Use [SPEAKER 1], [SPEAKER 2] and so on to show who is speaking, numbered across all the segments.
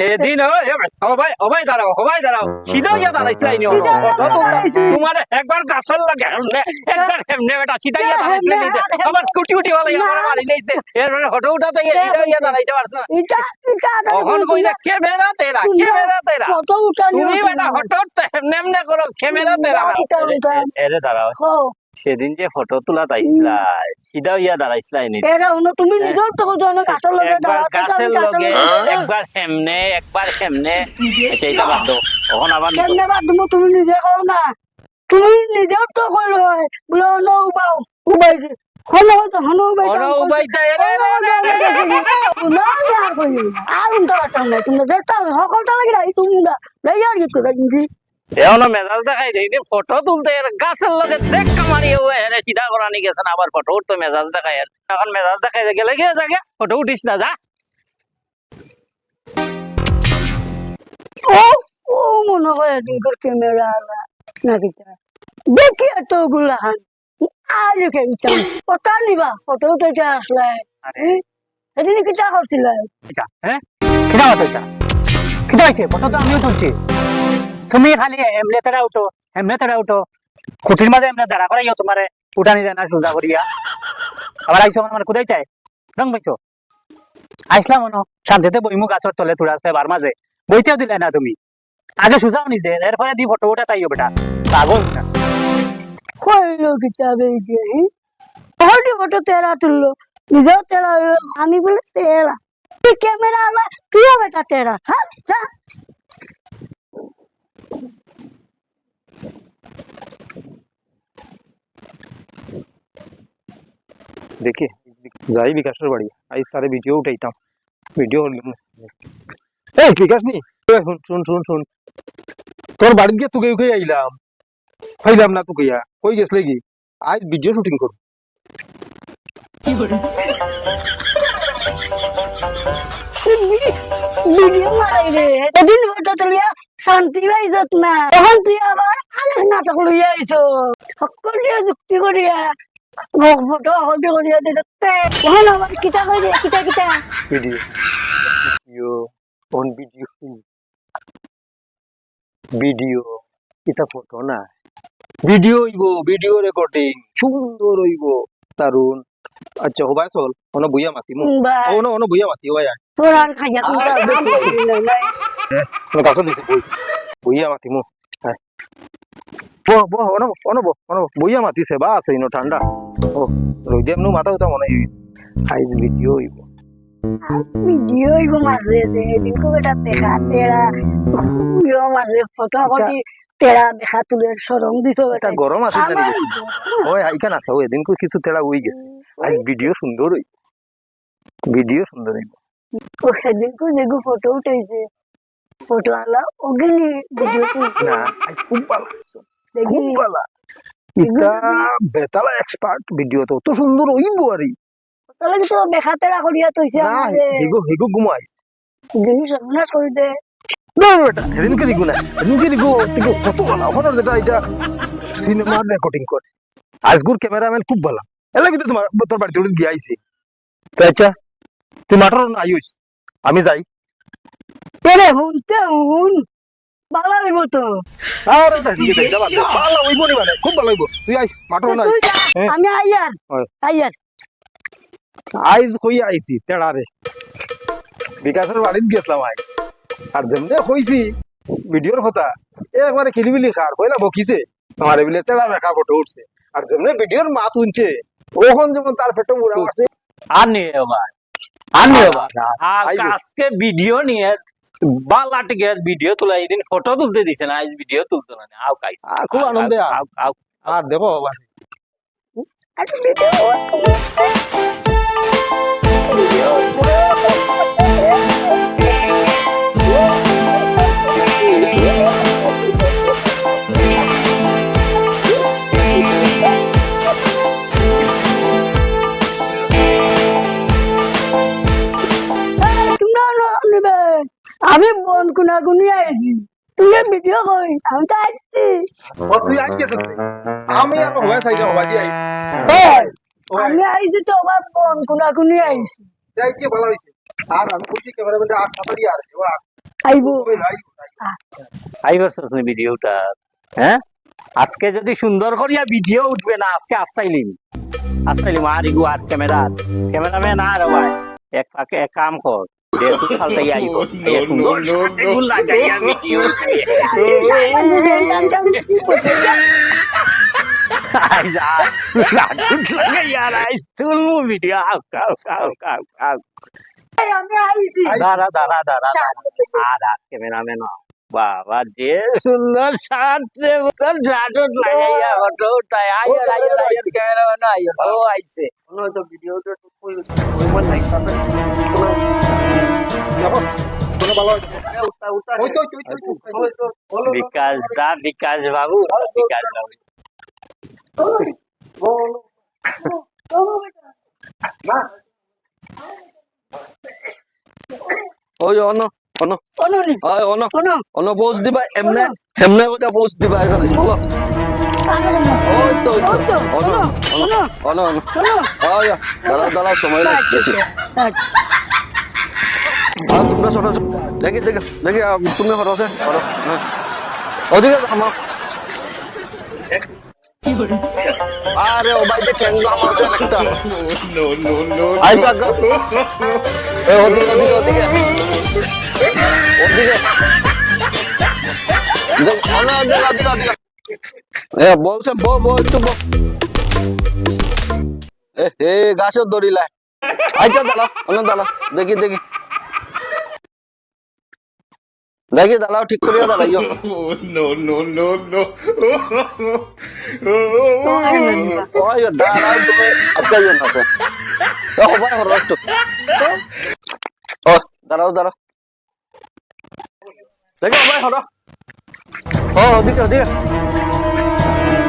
[SPEAKER 1] সেদিন সবাই সবাই দাঁড়াও সবাই দাঁড়াও সিধা ইয়া দাঁড়াইছিল আইনি
[SPEAKER 2] সিধা ইয়া দাঁড়াইছি।
[SPEAKER 1] তোমার একবার গাছের লাগে একবার হেমনে বেটা সিধা ইয়া দাঁড়াইছিল
[SPEAKER 2] হেমনে,
[SPEAKER 1] নিতে
[SPEAKER 2] হেমনে।
[SPEAKER 1] আবার স্কুটি উঠি বলে আমার মারি নিতে এরপরে ফটো উঠাতে গিয়ে সিধা ইয়া দাঁড়াইতে পারছ না তখন কইলা ক্যামেরা তেরা ক্যামেরা তেরা
[SPEAKER 2] ফটো উঠানি
[SPEAKER 1] তুমি বেটা ফটো হেমনে হেমনে করো ক্যামেরা তেরা। এরে দাঁড়াও সেদিন যে ফটো তোলা তাইছিলা সিধা ইয়া দাঁড়াইছিলা আইনি
[SPEAKER 2] এরা উনো তুমি নিজের তো কত অনেক কাটার লগে
[SPEAKER 1] একবার
[SPEAKER 2] দাঁড়াতে
[SPEAKER 1] লগে একবার হেমনে একবার হেমনে এটা বাদ দাও তখন আবার
[SPEAKER 2] কেমনে বাদ দিমু তুমি নিজে কও না। তুমি নিজেও তো কইলো বলে অন উবাও উবাইছে। হন হয়তো হন উবাই
[SPEAKER 1] অন উবাইতা এরে রে
[SPEAKER 2] না না কই আর উনটা কথা নাই তুমি যেটা সকলটা লাগি রাই তুমি না লই আর কি করে কিন্তু
[SPEAKER 1] এখনও মেজাজ দেখাই দেই ফটো তুলতে গাছের লগে দেখ কামারি এরে সিধা করানি গেছেন আবার ফটো উঠতে মেজাজ দেখাই এখন মেজাজ দেখাই গেলে গিয়ে জাগে ফটো উঠিস না যা।
[SPEAKER 2] ও ও মনে হয় দিনকর ক্যামেরা না কিটা দেখি এত হান আর কেমন ফটো নিবা ফটো উঠে আসলে। এদিন কিটা করছিল
[SPEAKER 3] এটা হ্যাঁ? কিটা হতো কিটা হয়েছে? ফটো তো আমিও তুলছি। তুমি খালি এমলে তেরা উঠো এমলে তেরা উঠো। খুঁটির মাঝে এমলে দাঁড়া করাইও তোমারে উঠানি যায় না সোজা করিয়া আবার আইসো মানে কোথায় চাই। রং পাইছো। আইসলাম মনো শান্তিতে বইমু গাছর তলে তুড়া বার মাঝে বইতেও দিলে না তুমি। আগে সোজাও নিছে এরপরে দি ফটো উঠা তাইও বেটা। পাগল না।
[SPEAKER 2] কইলো কিটা বেরিয়ে হলটি ফটো তেরা তুললো। নিজেও তেরা আমি বলে তেরা ক্যামেরা আলা তুইও বেটা তেরা হ্যাঁ যা
[SPEAKER 4] দেখি যাই বিকাশের বাড়ি আজ তারে ভিডিও উঠাইতাম ভিডিও এই বিকাশ নি এই শুন শুন শুন শুন তোর বাড়িতে গিয়ে তুকে উকে আইলাম হইলাম না তুকে কই গেছলে কি আজ ভিডিও শুটিং করব
[SPEAKER 2] ভিডিও মারাই রে এদিন ফটো তুলিয়া শান্তি পাইছত না। তখন তুই আবার আরেক নাটক লইয়া আইছো। সকল দিয়ে যুক্তি করিয়া ফটো হলটি করিয়া দিছ। তখন আবার কিটা করি কিটা কিটা
[SPEAKER 4] video video on video video এটা ফটো না? ভিডিও হইব ভিডিও রেকর্ডিং সুন্দর হইব। দারুণ আচ্ছা হবাই চল। অন বইয়া মাতিমু
[SPEAKER 2] বা
[SPEAKER 4] অন অন বইয়া মাতি হবাই
[SPEAKER 2] তোর আর খাইয়া তুমি
[SPEAKER 4] উঠা মনে হইছে আইজ ভিডিও
[SPEAKER 2] মাঝে এটা দেখা তেরা ভিডিও মাঝে ফটো কটি তেরা দেখা তুলে সরম দিছ
[SPEAKER 4] এটা গরম আছে জানি গেছে ওই আইখান আছে ওই এদিন কিছু তেড়া হই গেছে আজ ভিডিও সুন্দর হই ভিডিও সুন্দর হইব
[SPEAKER 2] ও সেদিন কো যেগু ফটো উঠাইছে ফটো আলা ওগেনি ভিডিও
[SPEAKER 4] না আজ খুব ভালো
[SPEAKER 2] দেখি
[SPEAKER 4] খুব ভালো ইটা বেতালা এক্সপার্ট ভিডিও তো তো সুন্দর হইব আরে
[SPEAKER 2] তাহলে তো আমারে
[SPEAKER 4] হেগো হেগো ঘুমাই
[SPEAKER 2] জিনিস সর্বনাশ করে দে
[SPEAKER 4] না বেটা সেদিনকে না সেদিনকে কত ভালো আমার যেটা এটা সিনেমা রেকর্ডিং করে আজগুর ক্যামেরাম্যান খুব ভালো এলা কিন্তু তোমার তোর বাড়িতে উঠে গিয়ে আইছি তো আচ্ছা তুই না আইস আমি যাই
[SPEAKER 2] এরে হুনতে হুন। ভালো হইব তো।
[SPEAKER 4] আরে তা ঠিক আছে যাবা ভালো হইব নি মানে খুব ভালো হইব। তুই আইস মাঠর না
[SPEAKER 2] তুই যা,
[SPEAKER 4] হ্যাঁ।
[SPEAKER 2] আমি আইয়ার
[SPEAKER 4] হয়।
[SPEAKER 2] আইয়ার।
[SPEAKER 4] আইজ কই আইছি তেড়ারে বিকাশের বাড়িতে গেছিলাম আই। আর যেমনে কইছি ভিডিওর কথা একবারে কিলিবিলি খার কইলা বকিছে। আমার এবিলে তেড়া বেকা ফটো উঠছে। আর যেমনে ভিডিওর মাত উনছে ওখন যেমন তার পেটো মুড়া মারছে।
[SPEAKER 1] আর নিয়ে এবার আর নিয়ে এবার। আর
[SPEAKER 4] আইবো।
[SPEAKER 1] আজকে ভিডিও নিয়ে বালা টিকে ভিডিও তোলা এই দিন ফটো তুলতে দিছে না আজ ভিডিও তুলতো না আও কাই
[SPEAKER 4] আর খুব আনন্দে আ।
[SPEAKER 1] আও আও
[SPEAKER 4] আর দেখো
[SPEAKER 2] আমি বন কোনা কোনি আইছি। তুই ভিডিও কই আমি তো আইছি।
[SPEAKER 4] ও তুই আই গেছ আমি আর হওয়া চাই হওয়া দি আই
[SPEAKER 2] ওই, আমি আইছি তো আমার বন কোনা কোনি আইছি।
[SPEAKER 4] যাইছে ভালো হইছে আর আমি খুশি ক্যামেরা ম্যান আট টাকা দিয়ে আর ও
[SPEAKER 2] আইবো
[SPEAKER 4] ওই ভাই
[SPEAKER 1] আই করছিস নি ভিডিওটা হ্যাঁ আজকে যদি সুন্দর করিয়া ভিডিও উঠবে না আজকে আস্তাইলিম আস্তাইলিম আর ইগু আর ক্যামেরা ক্যামেরাম্যান আর ভাই এক পাকে এক কাম কর দে তুই ফালতাই আইব এই সুন্দর এগুলো লাগাইয়া ভিডিও আই যা লাগুট লাগাইয়া আইস তুলমু ভিডিও আউ আউ আউ আউ আউ
[SPEAKER 2] আমি আইছি
[SPEAKER 1] দাঁড়া দাঁড়া দাঁড়া আর আর ক্যামেরাম্যান বাবা যে সুন্দর শার্ট রে তোর জাটত লাগাইয়া ফটো উঠায় আয় আয় আয় ক্যামেরাম্যান আয় ও আইছে
[SPEAKER 4] তো ভিডিও তো
[SPEAKER 1] বিকাশ দা বিকাশ বাবু বিকাশ বাবু।
[SPEAKER 5] ওই অন অন। অন
[SPEAKER 2] অনু।
[SPEAKER 5] পোস্ট দিবা এমনে এমনে ওটা পোস্ট দিবা এখানে। ওই তো অন
[SPEAKER 2] অন।
[SPEAKER 5] অন দাঁড়াও দাঁড়াও সময় লাগছে তোমরা ছোট দেখি দেখি দেখি তুমি হরো আছে? হরো। ওদিকে আমার আরে ও বাইতে ঠ্যাঙ্গা আমার আছে একটা? আই বাগ এ ওদিকে ওদিকে ওদিকে ওদিকে দেখ অন ওদিকে ওদিকে দেখি দেখি। দেখি দাঁড়াও ঠিক করিয়া দাঁড়াইও
[SPEAKER 6] no, no, no, no.
[SPEAKER 5] ওই দাঁড়াও তুমি আজকে ইয়ে না তো ও হবাই হর একটু ও দাঁড়াও দাঁড়াও দেখি হবাই হর ও ওদিকে ওদিকে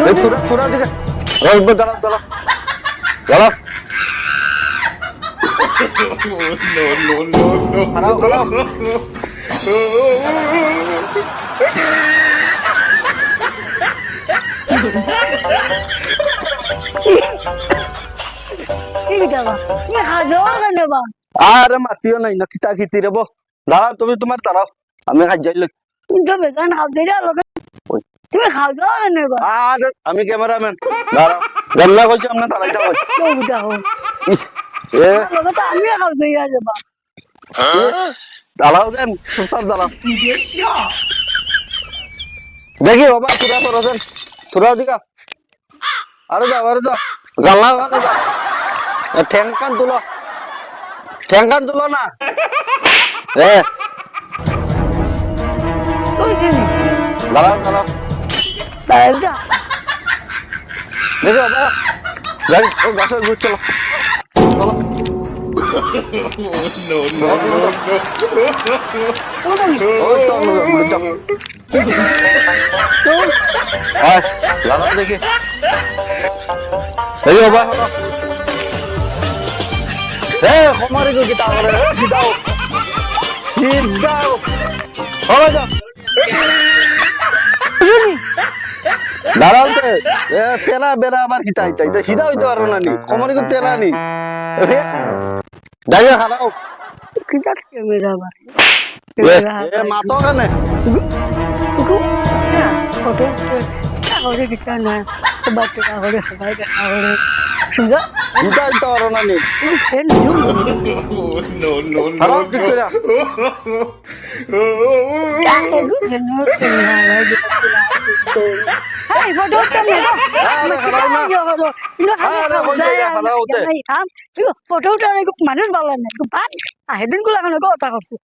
[SPEAKER 5] এই তুরা তুরা দিকে ও দাঁড়াও দাঁড়াও দাঁড়াও
[SPEAKER 6] no, no, no, no.
[SPEAKER 5] খারাও খারাও
[SPEAKER 2] কি দিবা তুমি হাজো কেন বা
[SPEAKER 5] আরে মাতিও নাই না কিতা খিতি রে বো দাঁড়াও তুমি তোমার দাঁড়াও আমি কাজ যাইলে
[SPEAKER 2] তুমি তো বেগান হাত দিয়ে লোক
[SPEAKER 5] ওই।
[SPEAKER 2] তুমি হাজো কেন বা
[SPEAKER 5] আরে আমি ক্যামেরাম্যান দাঁড়াও গল্লা কইছি আমরা দাঁড়াইতে হবে
[SPEAKER 2] তো বুঝা হো
[SPEAKER 5] এ
[SPEAKER 2] লোক তো আমি হাত দিয়ে যাবা
[SPEAKER 5] দাঁড়াও দেন সুস্তার দাঁড়াও। দেখি বাবা তুরা করো দেন। তুরা দিকা আরে যাও আরে যাও গাল্লা গাল্লা যাও তুলো। ঠ্যাংকান তুলো না। এ।
[SPEAKER 2] তুই জিনি
[SPEAKER 5] দাঁড়াও দাঁড়াও দেখি বাবা গাছের গুছ চলো চলো
[SPEAKER 6] No, no, no, no.
[SPEAKER 5] আয় দাঁড়াও দেখি দেখি বাবা এ কমারি গো তেলা বেলা আবার হইতা এটা সিধা হইতে পারো না নি কমারি গো তেলা নি যাই হারাও
[SPEAKER 2] কি যাক ক্যামেরা বা
[SPEAKER 5] এ মাতো কেনে
[SPEAKER 2] ফটো কাগজে দিতে না বাচ্চা কাগজে সবাই কাগজে সুজা
[SPEAKER 5] সিধা হইতে পারো না নি
[SPEAKER 2] তুমি ফ্রেন্ড
[SPEAKER 6] No, no,
[SPEAKER 5] হারাও
[SPEAKER 6] no,
[SPEAKER 5] ঠিক করে
[SPEAKER 2] Hai, bodoh kan ya?
[SPEAKER 5] Alah, halau na. Alah, kau jadi